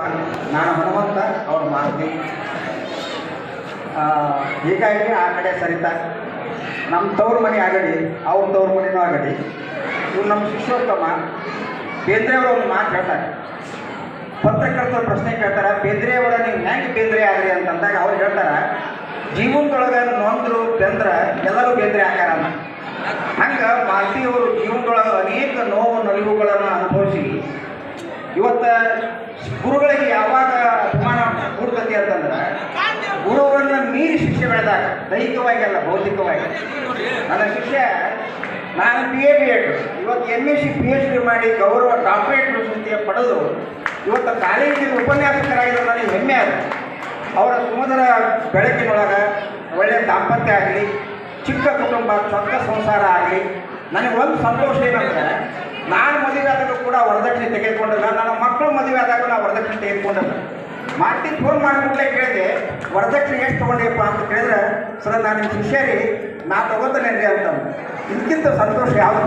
ನಾನು ಹನುಮಂತ, ಅವ್ರ ಮಾರುತಿ. ಹೀಗಾಗಿ ಆ ಕಡೆ ಸರಿತಾ. ನಮ್ಮ ತವ್ರ ಮನೆ ಆಗಡಿ ಅವ್ರ ತವ್ರ ಮನೆನೂ ಆಗಡಿ ಇವ್ರು ನಮ್ಮ ಶಿಷ್ಯೋತ್ತಮ. ಬೇಂದ್ರೆಯವರು ಒಂದು ಮಾತು ಹೇಳ್ತಾರೆ. ಪತ್ರಕರ್ತರು ಪ್ರಶ್ನೆ ಕೇಳ್ತಾರೆ ಬೇಂದ್ರೆಯವರ ನೀವು ಹೆಂಗೆ ಬೇಂದ್ರೆ ಆಗ್ರಿ? ಅಂತಂದಾಗ ಅವ್ರು ಹೇಳ್ತಾರೆ, ಜೀವನದೊಳಗೆ ನೊಂದ್ರು, ಬೆಂದ್ರ, ಎಲ್ಲರೂ ಬೇಂದ್ರೆ ಆಕಾರ ಹಂಗೆ ಮಾಲ್ತಿಯವರು ಜೀವನದೊಳಗೆ ಅನೇಕ ನೋವು ನಲಿವುಗಳನ್ನು ಅನುಭವಿಸಿ ಇವತ್ತ ಗುರುಗಳಿಗೆ ಯಾವಾಗ ಅಭಿಮಾನ ಮೂಡ್ತತಿ ಅಂತಂದ್ರೆ, ಗುರುಗಳನ್ನ ಮೀರಿ ಶಿಕ್ಷೆ ಬೆಳೆದಾಗ, ದೈಹಿಕವಾಗಿ ಅಲ್ಲ ಭೌತಿಕವಾಗಿ ನನ್ನ ಶಿಷ್ಯ, ನಾನು ಪಿ ಎ ಬಿ ಎಡ್ ಇವತ್ತು M S C P H D ಮಾಡಿ ಗೌರವ ಡಾಕ್ಟರೇಟ್ ಪ್ರಶಸ್ತಿಯ ಪಡೆದು, ಇವತ್ತು ಕಾಲೇಜಿನ ಉಪನ್ಯಾಸಕರಾಗಿರೋ ನನಗೆ ಹೆಮ್ಮೆ ಅದು ಅವರ ಸುಮಧುರ ಬೆಳಕಿನೊಳಗೆ ಒಳ್ಳೆಯ ದಾಂಪತ್ಯ ಆಗಲಿ, ಚಿಕ್ಕ ಕುಟುಂಬ ಚೊಕ್ಕ ಸಂಸಾರ ಆಗಲಿ ನನಗೆ ಒಂದು ಸಂತೋಷ ಏನಂದ್ರೆ, ನಾನು ಮದುವೆ ಆದರೂ ಕೂಡ ವರದಕ್ಷಿಣೆ ತೆಗೆದುಕೊಂಡಿಲ್ಲ ಮಕ್ಕಳು ಮದುವೆ ಆದಾಗ ನಾವು ವರದಕ್ಷಿಣೆ ತೆಗೆದುಕೊಂಡಿಲ್ಲ. ಮಾಡ್ತಿ ಫೋನ್ ಮಾಡಿಬಿಟ್ಲೆ ಕೇಳಿದೆ, ವರದಕ್ಷಿಣೆ ಎಷ್ಟು ತೊಗೊಂಡೆಪ್ಪ ಅಂತ ಕೇಳಿದ್ರೆ, ಸರ್, ನಾನು ನಿಮ್ಮ ಶಿಷ್ಯರಿ, ನಾ ತಗೋತೇನೆ ಅಂತ ಇದಕ್ಕಿಂತ ಸಂತೋಷ ಯಾವುದು